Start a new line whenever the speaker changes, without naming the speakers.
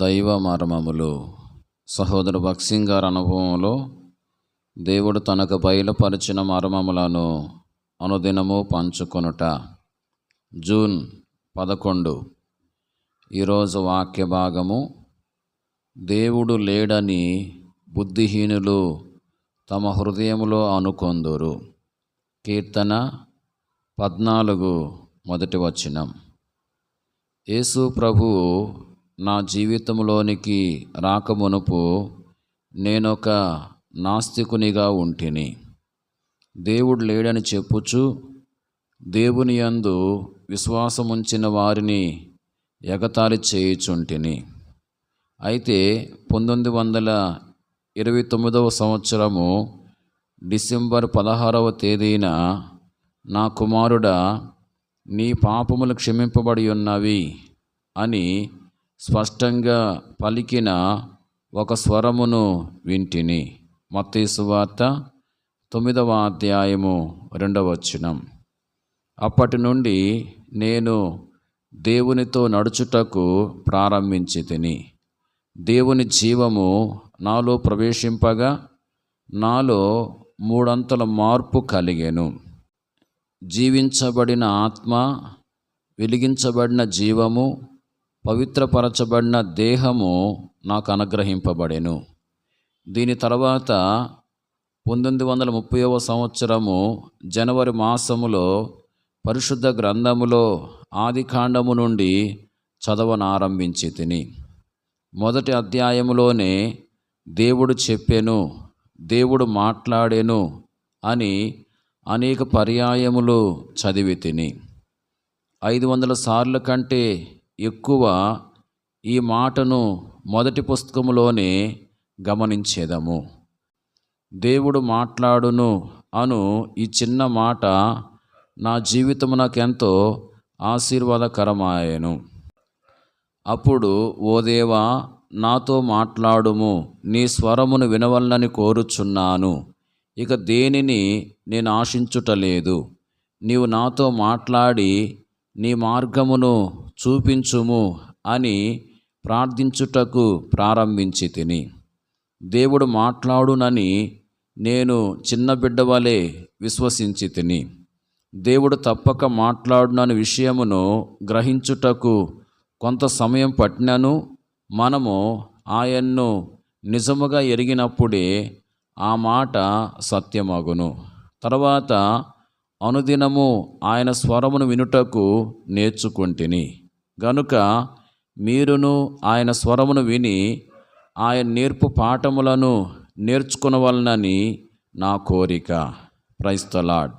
దైవ మర్మములు సహోదరు భక్సింగ్ గారి అనుభవంలో దేవుడు తనకు బయలుపరిచిన మర్మములను అనుదినము పంచుకొనుట. జూన్ పదకొండు. ఈరోజు వాక్య భాగము దేవుడు లేడని బుద్ధిహీనులు తమ హృదయములో అనుకొందురు. కీర్తన పద్నాలుగు మొదటి వచనం. యేసు ప్రభువు నా జీవితంలోనికి రాకమునుపు నేనొక నాస్తికునిగా ఉంటిని. దేవుడు లేడని చెప్పుచు దేవుని యందు విశ్వాసముంచిన వారిని ఎగతాళి చేయుచుంటిని. అయితే పంతొమ్మిది వందల ఇరవై తొమ్మిదవ సంవత్సరము డిసెంబర్ పదహారవ తేదీన నా కుమారుడా నీ పాపములు క్షమింపబడి ఉన్నవి అని స్పష్టంగా పలికిన ఒక స్వరమును వింటిని. మత్తయి వార్త తొమ్మిదవ అధ్యాయము రెండవ వచనం. అప్పటి నుండి నేను దేవునితో నడుచుటకు ప్రారంభించి తిని దేవుని జీవము నాలో ప్రవేశింపగా నాలో మూడంతల మార్పు కలిగాను. జీవించబడిన ఆత్మ వెలిగించబడిన జీవము పవిత్రపరచబడిన దేహము నాకు అనుగ్రహింపబడెను. దీని తర్వాత పంతొమ్మిది వందల ముప్పైవ సంవత్సరము జనవరి మాసములో పరిశుద్ధ గ్రంథములో ఆదికాండము నుండి చదవనారంభించి తిని మొదటి అధ్యాయములోనే దేవుడు చెప్పెను దేవుడు మాట్లాడెను అని అనేక పర్యాయములు చదివి తిని ఐదు వందల సార్ల కంటే ఎక్కువ ఈ మాటను మొదటి పుస్తకములోనే గమనించేదము. దేవుడు మాట్లాడును అను ఈ చిన్న మాట నా జీవితము నాకెంతో ఆశీర్వాదకరమాయను. అప్పుడు ఓ దేవా నాతో మాట్లాడుము నీ స్వరమును వినవలనని కోరుచున్నాను. ఇక దేనిని నేను ఆశించుటలేదు. నీవు నాతో మాట్లాడి నీ మార్గమును చూపించుము అని ప్రార్థించుటకు ప్రారంభించి తిని. దేవుడు మాట్లాడునని నేను చిన్న బిడ్డ వలె విశ్వసించి తిని. దేవుడు తప్పక మాట్లాడునని విషయమును గ్రహించుటకు కొంత సమయం పట్టినను మనము ఆయన్ను నిజముగా ఎరిగినప్పుడే ఆ మాట సత్యమగును. తర్వాత అనుదినము ఆయన స్వరమును వినుటకు నేర్చుకుంటుని. గనుక మీరును ఆయన స్వరమును విని ఆయన నేర్పు పాఠములను నేర్చుకునవలనని నా కోరిక. ప్రైస్తలాడ్